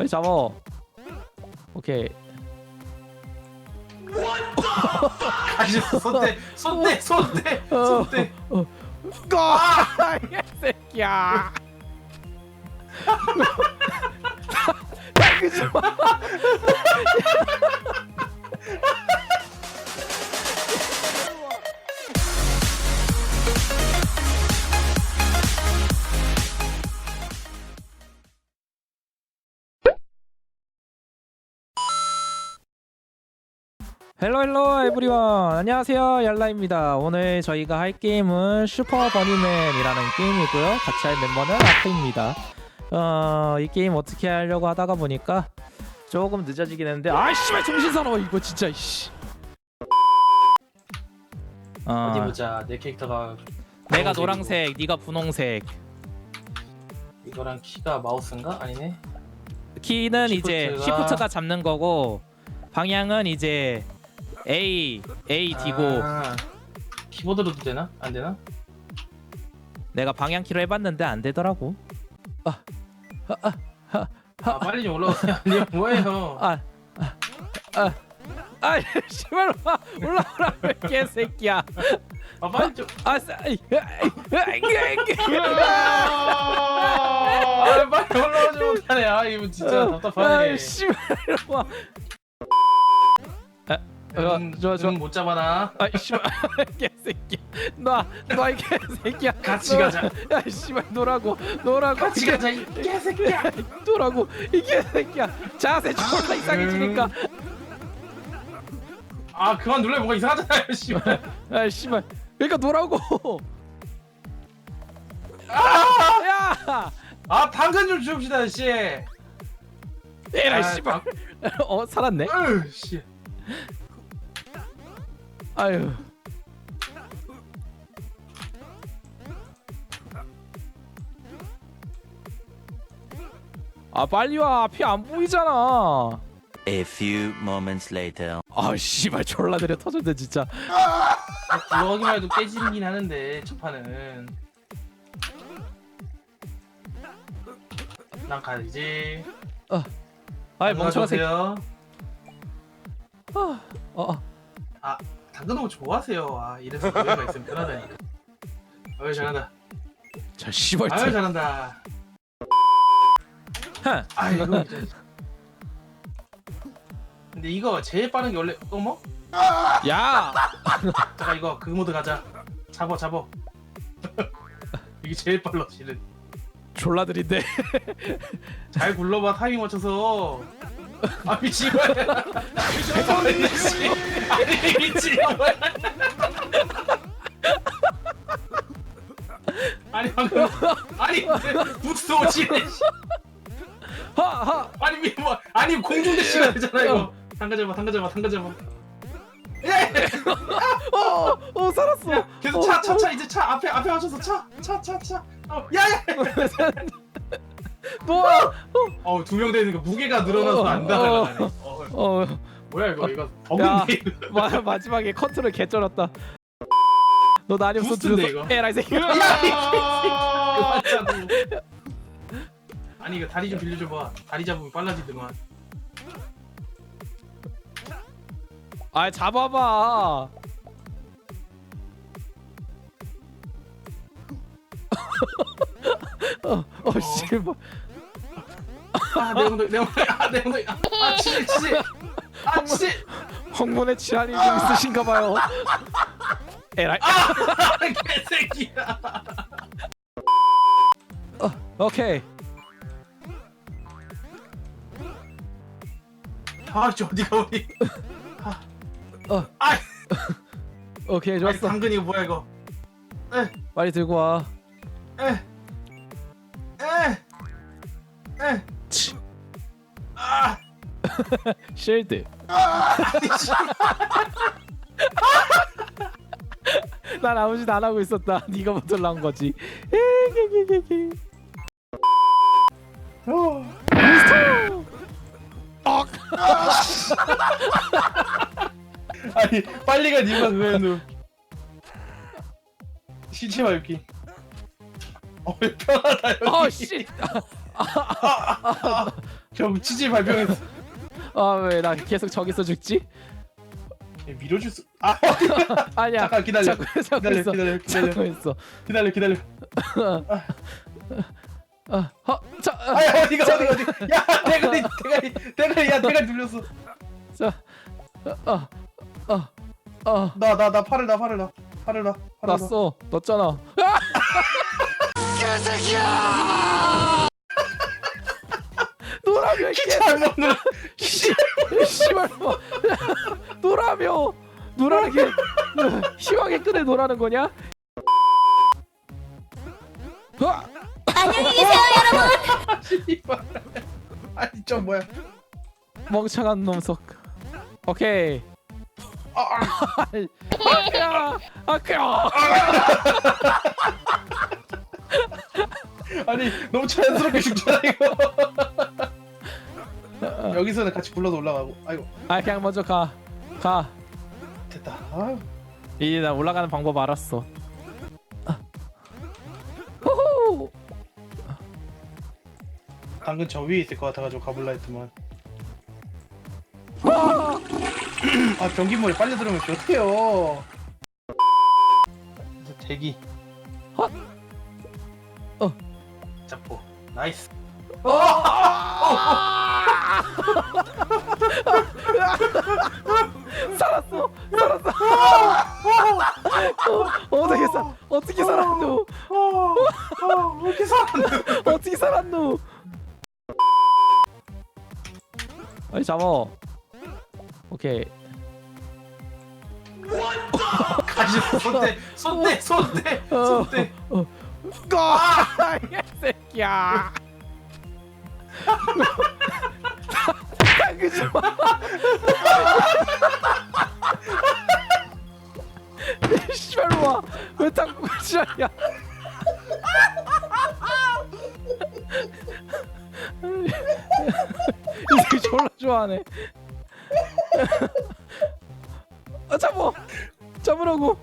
아니 잡아. 오케이. 가셨어 손대 손대 손대 어. 손대 아! 이 새끼야. 마. 헬로 헬로 에브리원 안녕하세요. 얄라입니다. 오늘 저희가 할 게임은 슈퍼 버니맨이라는 게임이고요. 같이 할 멤버는 아트입니다. 어, 이 게임 어떻게 하려고 하다가 보니까 조금 늦어지긴 했는데 아 씨발 정신 사나워 이거 진짜 이씨. 어, 어디 보자. 내 캐릭터가 내가. 노랑색 네가 분홍색. 이거랑 키가 마우스인가? 아니네. 키는 이제 시프트가- 시프트가 잡는 거고 방향은 이제 A A D고 아, 키보드로도 되나 안 되나 내가 방향 키로 해봤는데 안 되더라고 아 빨리 좀 올라오세요 아니 뭐예요 아, 아, 아, 아, 씨발 와 올라오라 개새끼야. 아 빨리 좀 아, 싸, 이, 아, 이, 이, 이. 아 빨리 올라오지 못하네 아 이거 진짜 답답하네 아, 씨발 와. 아, 어, 좋아 좋아. 못 잡아나 아, 씨발 개새끼. 놔, 놔이 개새끼야. 같이 놀아. 가자. 야, 씨발 노라고, 노라고. 같이 가자 이 개새끼야 노라고 이 개새끼야. 자세 졸라 이상해지니까. 아 그만 눌러 뭔가 이상하잖아요 씨발 아, 씨발. 그러니까 노라고. 아, 야. 아 당근 좀 주읍시다 씨 에라 아, 씨발. 어 살았네. 으, 씨 아유. 아 빨리 와. 피 안 보이잖아. A few moments later. 아 씨발 졸라 느려 터졌네 진짜. 굴러가기만 해도 깨지긴 하는데 첫 판은 난 가야지 아이 멍청한 새끼. 안녕하세요. 어, 어. 당근 너무 좋아하세요 아 이래서 노래가 있으면 편하다니까 아유 잘한다 저 씨발. 아유 잘한다 하. 아이고 진짜. 근데 이거 제일 빠른 게 원래 어머? 야. 잠깐 이거 그 모드 가자 잡어 잡어 이게 제일 빨라 실은 졸라 느린데. 잘 굴러봐 타이밍 맞춰서 아 미친 거야 미친 아니 미친 거야 아니 방금 아니 부스 오지네 하 하. 아니 미- 뭐 아니 공중 대 시간 되잖아 이거 당가 잡아 당가 잡아 당가 잡아 예 어, 어 살았어. 계속 차 차 차 이제 차 앞에 앞에 맞춰서 차 차 차 차 어, 야야 놓아. 어두 명 되니까 무게가 늘어나서 안 나가네 어, 어. 뭐야 이거 이거 야. 버그인데 이거 마, 마지막에 컨트롤 개쩔었다. 너나 아니었어 부스트인데, 들었어? 이거. 에라 이 새끼. 그만 자고 아니 이거 다리 좀 빌려줘봐 다리 잡으면 빨라지더만 아 잡아봐. 어, 어, 씨발. 아 내 엉덩이 내 엉덩이 아 내 엉덩이 아 치지 치지 아 치지 황문에 질환이 좀 있으신가 봐요. 에라이. 아 개새끼야 오케이. 아 저 어디가 어디 어. 아 오케이 아니, 좋았어. 당근 이거 뭐야 이거 빨리 들고 와. 에 에에 치. 아 쉴드. 난 아무 짓 안 하고 있었다. 네가 먼저 나온 거지. 미스터. 아니 빨리 가 니가 그거였노 시체 밟기 어 편하다 여기 어 씨. 저 치질 발병했어. 아 왜 나 계속 저기서 죽지? 밀어줄 수. 아 아니야. 잠깐 기다려. 자꾸 자꾸 기다려 있어. 기다려 기다려 자꾸 있어. 기다려 기다려. 아, 어, 자, 아, 아야 어디가 어디가 어디. 야 대가리 대가리 대가리 야 대가리 눌렸어. 자, 어, 어, 어, 나나 나 팔을 나 팔을 나 팔을 나 팔을 나. 났어. 넣었잖아. 아! 노라며 키 이게 잘못 눌러. 씨, 씨발 뭐 노라며 노라게 희망의 끈에 노라는 거냐? 아! 씨발. 아니 저 뭐야? 멍청한 놈석. 오케이. 아, 아. 아크야, 아크야. 아니 너무 자연스럽게 죽잖아 이거. 여기서는 같이 굴러서 올라가고. 아이고 아 그냥 먼저 가, 가. 됐다. 아, 이제 나 올라가는 방법 알았어. 아. 호호. 당근 저 위에 있을 것 같아가지고 가볼라 했더만. 아 변기물에 빨려 들으면 어떡해요. 이제 대기. 헛. 어. 잡고 나이스. 살았어, 살았어. 어, 어 떻게 살, 어떻게 살았노? 어, 어, 이렇게 살았네. 어떻게 살았노? 아니 잡어. 오케이. 가지 손대 손대 손대 어. 손대. 아, 이 새끼야. 그지 마. 씨발 와. 왜 탁구 지랄이야? 이 새끼 졸라 좋아하네. 아 잡어. 잡으라고.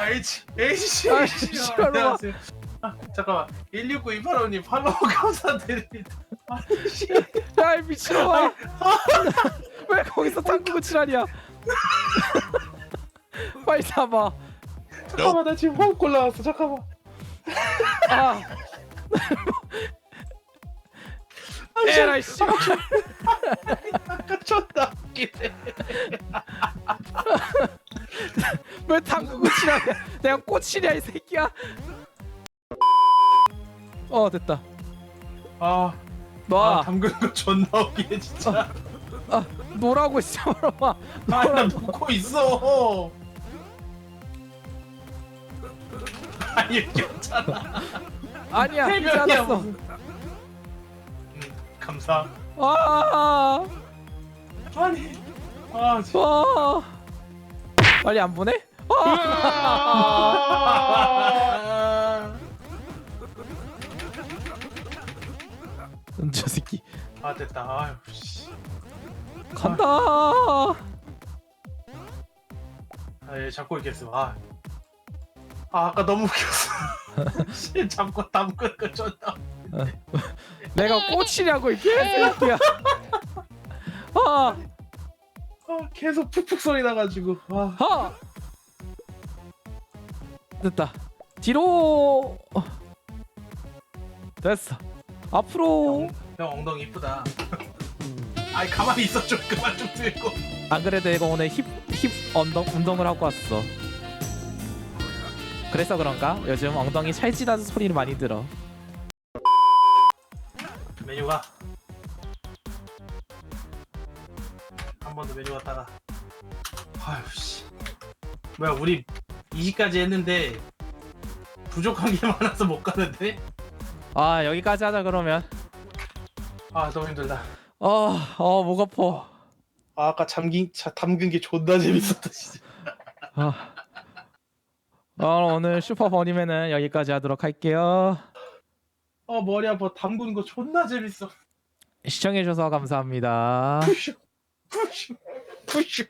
H H 씨. 아, 씨발, 안녕하세요. 아, 잠깐만 169 285님 팔로우 감사드립니다. 야, 이 미친놈아! 왜 거기서 탁구고 지랄이야? 빨리 잡아. 잠깐만 나 지금 호흡 곤란왔어 잠깐만. 아, 아, 씨. 에라이 씨. 아까 쳤다. 웃기네. 왜 탁구고 지랄이야? 내가 꼬치냐 이 새끼야? 어 됐다. 아, 아 놔. 담근 거 존나 웃기네 진짜. 아, 노라고 씨발놈아. 아나 놓고 있어. 아니 없잖아. 아니야, 해명이야. 무슨. 음, 감사. 아, 아니. 아, 진짜. 와. 빨리 안 보내? 아, 저 새끼 아 됐다. 아유 씨. 간다. 아예 잡고 있겠어. 아. 아 아까 너무 웃겼어. 씨 잡고 담근 거 존나. 내가 꼬치냐고 이게 새끼야. 아, 아 계속 푹푹 소리 나가지고. 아. 하. 됐다. 뒤로. 어. 됐어. 앞으로. 형 엉덩이 이쁘다. 아이 가만히 있어 좀 그만 좀 들고. 안 그래도 내가 오늘 힙, 힙 운동, 운동을 하고 왔어. 그래서 그런가? 요즘 엉덩이 찰지다는 소리를 많이 들어. 메뉴가 한 번 더 메뉴 갔다가 아유 씨 뭐야 우리 2시까지 했는데 부족한 게 많아서 못 가는데 아 여기까지 하자 그러면. 아 너무 힘들다 어, 어, 목 아파. 아 아까 잠긴 자, 담근 게 존나 재밌었다 진짜 아. 어, 오늘 슈퍼 버니맨은 여기까지 하도록 할게요. 아 머리 아파 담그는 거 존나 재밌어 시청해주셔서 감사합니다. 푸슈 푸슈 푸슈